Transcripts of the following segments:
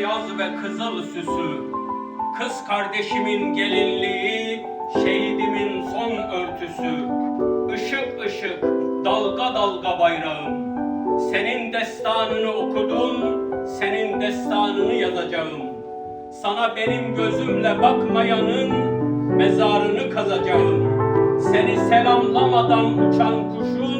beyaz ve kızıl süsü, kız kardeşimin gelinliği, şehidimin son örtüsü, ışık ışık, dalga dalga bayrağım. Senin destanını okudum, senin destanını yazacağım. Sana benim gözümle bakmayanın mezarını kazacağım. Seni selamlamadan uçan kuşun.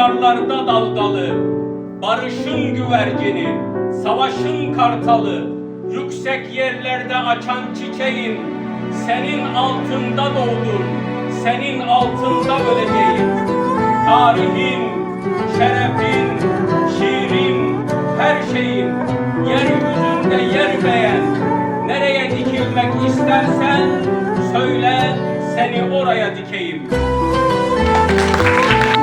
Rüzgarlarda dalgalı Barışın güvercini Savaşın kartalı Yüksek yerlerde açan çiçeğin Senin altında doğdum Senin altında öleceğim Tarihin, şerefin, şiirin, her şeyin yeryüzünde yer beğen. Nereye dikilmek istersen söyle seni oraya dikeyim.